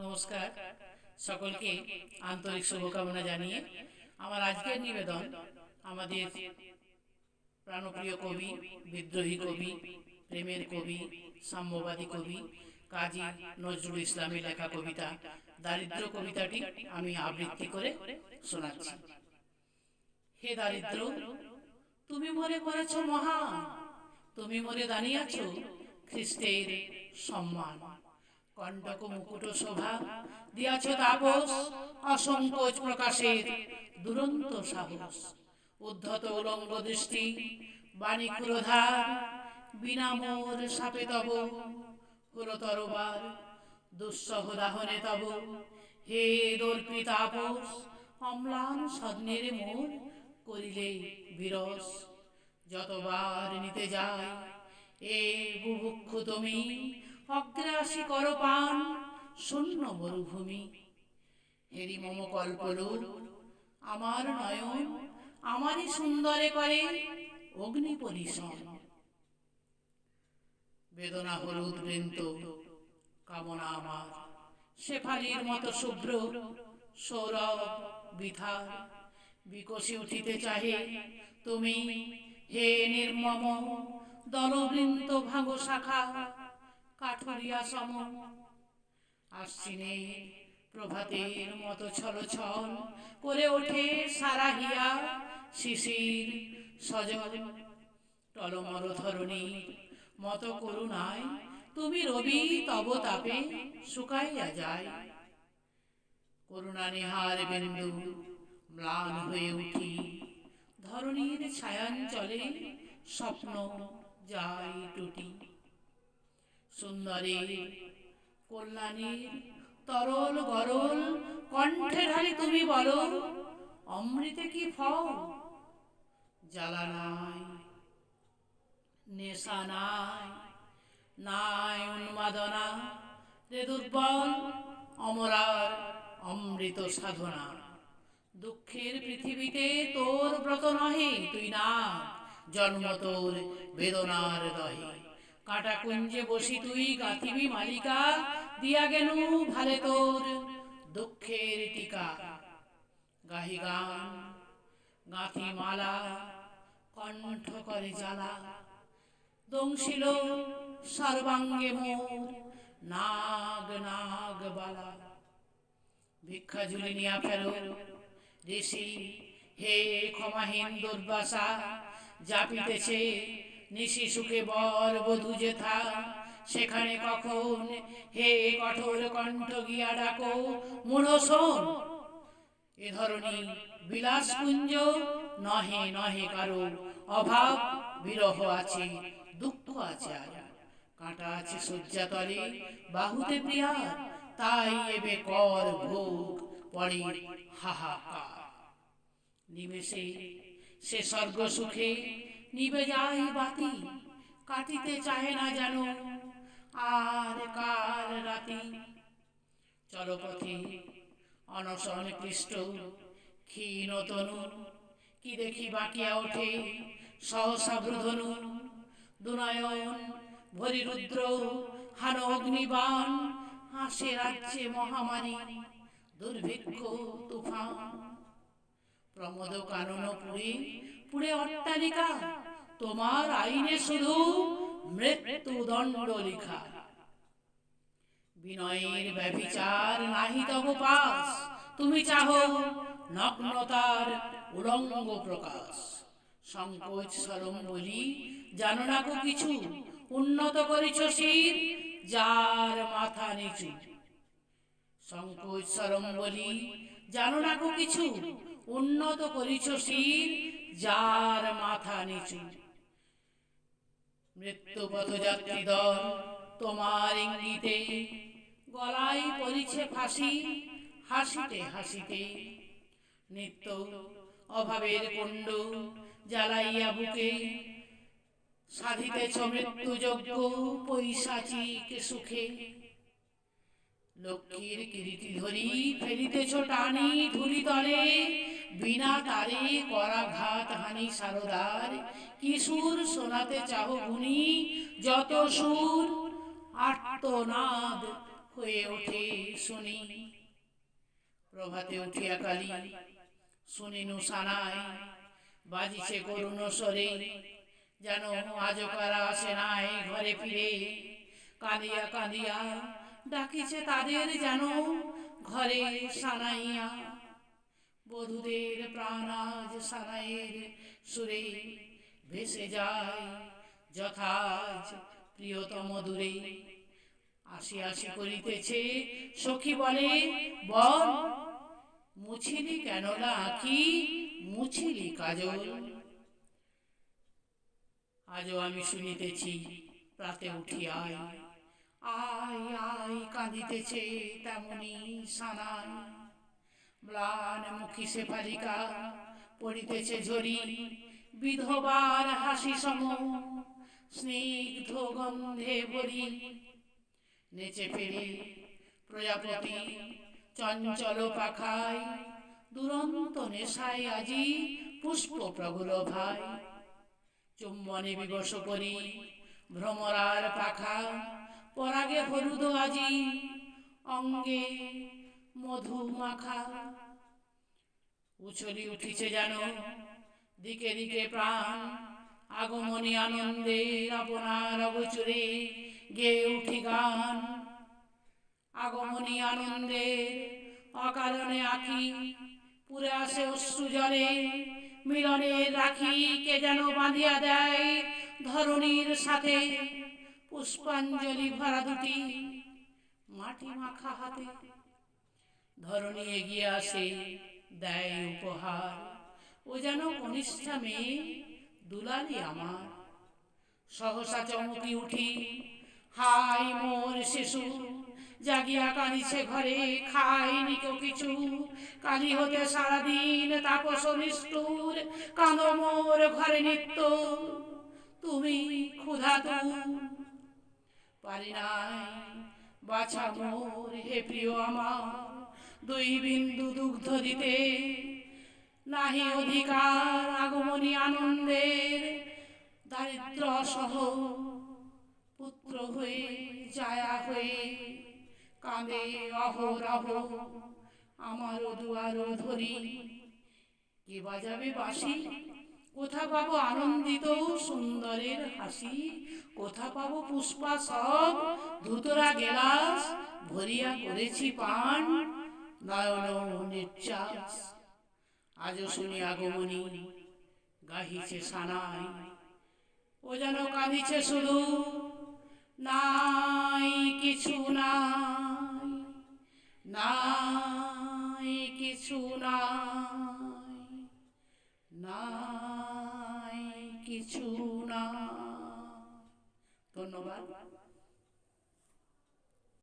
নমস্কার। সকলকে আন্তরিক শুভকামনা জানিয়ে আমার আজকের নিবেদন আমাদের প্রাণপ্রিয় কবি, বিদ্রোহী কবি, প্রেমের কবি, সাম্যবাদী কবি, কাজী নজরুল ইসলামের লেখা কবিতা, দারিদ্র কবিতাটি আমি আবৃত্তি করে শোনাচ্ছি। হে দারিদ্র, তুমি মনে করেছ মহা তুমি মনে দাঁড়িয়েছ খ্রিস্টের সম্মান। কণ্টক মুকুট শোভা দিয়াছ তাপস, অসংকোচ প্রকাশের দুরন্ত সাহস। উদ্ধত উলঙ্গ দৃষ্টি, বাণী ক্রোধার বিনা মোর সাপে তব তরবার দুঃসহ দাহনে তব। হে দর্পি তাপস, অম্লান সদ্নের মোর করিলে বিরস। যতবার নিতে যায় এ বুভুক্ষ তুমি অগ্রাসী কর পান শূন্য মরুভূমি। হেরি মম কল্পলোল আমার নয়ন আমারই সুন্দরে করে অগ্নি পরিশন বেদনা হলুদ বৃন্ত, কামনা আমার। শেফালির মতো শুভ্র, সৌরভ বিথার বিকশি উঠিতে চাহে তুমি। হে নির্মম দলবৃন্ত ভাঙ শাখা কাঠুরিয়া সম। আশ্বিনে প্রভাতের মতো ছল ছল করে ওঠে সারা হিয়া শিশির সজল। টলমল ধরণী মত করুণায় তুমি রবি তব তাপে শুকাইয়া যায়। করুণা নেহার বিন্দু ম্লান হয়ে উঠি। ধরণীর ছায়াঞ্চলে স্বপ্ন যায় টুটি। সুন্দরী। কল্যাণীর তরল গরল কণ্ঠে ঢালি তুমি বলো, অমৃতে কি ফল? জ্বালা নাই, নেশা নাই নাই উন্মাদনা। রে দুর্বল, অমরার অমৃত সাধনা। দুঃখের পৃথিবীতে তোর ব্রত নহে, তুই না, জন্ম তোর বেদনার দহে। কাটা কুঞ্জে বসি তুই গাথিবি মালিকা দিয়া গেনু ভালে তোর দুঃখের টিকা। গাহি গান গাঁথি মালা কণ্ঠ করে জ্বালা। দংশিল সর্বাঙ্গে মোর নাগ নাগ বালা। ভিক্ষা ঝুলি নিয়া ফেরো ঋষি হে ক্ষমাহীন দুর্বাসা জাপিতেছে নিশি সুখে বর বধু যেথা সেখানে কখন হে কঠোর কণ্ঠ গিয়া ডাকো, মূঢ় শোন। এ ধরনী বিলাস কুঞ্জ নহে নহে কারও অভাব, বিরহ আছে, দুঃখ আছে আর। কাঁটা আছে শয্যাতলে বাহুতে প্রিয়ার, তাই এবে কর ভোগ পরে হাহাকার। নিমেষে সে স্বর্গ সুখে নিবে যায় বাতি কাটিতে চাহে না যেন আর কার রাতি। চলপথে অনশন কৃষ্ট, ক্ষীণ তনু, কি দেখি বাকিয়া ওঠে সহসা ব্রধনু দুনয়ন ভরি রুদ্র, হান অগ্নিবাণ, হাসে রাজ্যে মহামারী দুর্ভিক্ষ, তুফান। প্রমোদ কানন পুরে পুরে অট্টালিকা তোমার আইনে শুধু মৃত্যু দণ্ড লিখা বিনয়ের ব্যভিচার নাহি তব পাস, তুমি চাহো নগ্নতার উলঙ্গ প্রকাশ। সংকোচ সরম বলি, জানো না কো কিছু? উন্নত করেছ শির, যার মাথা নিচু। সংকোচ সরম বলি, জানো না কো কিছু? উন্নত করিছ শির, যার মাথা নিচু। মৃত্যু পথযাত্রী দল তোমার ইঙ্গিতে গলায় পরিছে ফাঁসি, হাসিতে হাসিতে। নিত্য অভাবের কুণ্ড জ্বালাইয়া বুকে, সাধিতেছ মৃত্যুযজ্ঞ পৈশাচিক সুখে। লক্ষ্মীর কীর্তি ধরি ফেলিতেছ টানি ধুলি তলে। বিনা তারে করা ঘাত হানি সারদার। কিশোর শোনাতে চাহ গুনি যত সুর আর্তনাদ হয়ে ওঠে শুনি। প্রভাতে উঠিয়া কালী, শুনিনু সানাই, বাজিছে করুণ স্বরে। যেন আজও কারা আসে নাই ঘরে ফিরে। কাঁদিয়া কাঁদিয়া ডাকিছে তাদের যেন, ঘরে সানাইয়া, বধূদের প্রাণ আজ সানাইয়ের সুরে ভেসে যায় যথাজ প্রিয়তম দূরে। আসি আসি করিতেছে, সখী বলে, বল, মুছিলি কেন না আঁকি মুছিলি কাজল? আজও আমি শুনিতেছি প্রাতে উঠি আয় আয় কাঁদিতেছে তেমনি সানাই। ম্লান মুখী শেফালিকা পড়িতেছে ঝরি, বিধবার হাসি সম স্নিগ্ধ গন্ধে ভরি। নেচে ফেরে প্রজাপতি চঞ্চল পাখায় দুরন্ত নেশায় আজি পুষ্প প্রগুল ভাই। চুম্বনে বিবশ করি ভ্রমরার পাখা পরাগে হলুদ আজি, অঙ্গে মধু মাখা। উছলি উঠিছে যেন দিকে দিকে প্রাণ, আগমনী আনন্দে আপনার অগচুরে গে উঠি গান। আগমনী আনন্দে অকারণে আঁকি পুরে আসে অশ্রু জলে, মিলনের রাখি কে যেন বাঁধিয়া দেয় ধরণীর সাথে। পুষ্পাঞ্জলি ভরা দুটি, মাটি মাখা হাতে। ধরণী এগিয়ে আসে দেয় উপহার। ও যেন কনিষ্ঠা মেয়ে, দুলালি আমার। সহসা চমকি উঠি, হাই মোর শিশু, জাগিয়া কাঁদিছে ঘরে, খাইনি কেউ কিছু। কালি হতে সারাদিন তাপস নিষ্ঠুর, কাঁদ মোর ঘরে নিত্য। তুমি ক্ষুধা তু পারি নাই বাছা মোর হে প্রিয় আমার, দুই বিন্দু দুগ্ধ দিতে। নাহি অধিকার আগমনী আনন্দের, দারিদ্র সহ পুত্র হয়ে জায়া হয়ে কাঁদে অহরহ। আমার দুয়ার ধরি, কে বাজাবে বাঁশি? কোথা পাবো আনন্দিত সুন্দরের হাসি? কোথা পাবো পুষ্পা সব? ধুতরা গেলাস, ভরিয়া করেছি পান। নয়ন নির্যাস, আজও শুনি আগমনী, গাহিছে সানাই। ও যেন কাঁদিছে শুধু, নাই কিছু নাই নাই কিছু নাই নাই কিছু না ধন্যবাদ।